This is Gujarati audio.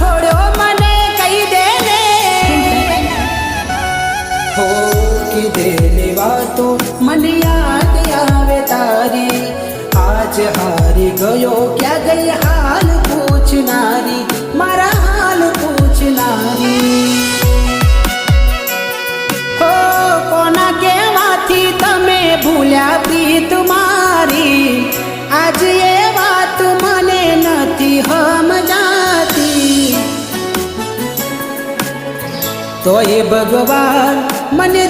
છોડ્યો મને કહી દે ને હો કીધેલી વાતો, મને યાદ આવે તારી. આજ હારી ગયો ક્યાં ગઈ હાલ તો એ ભગવાન મને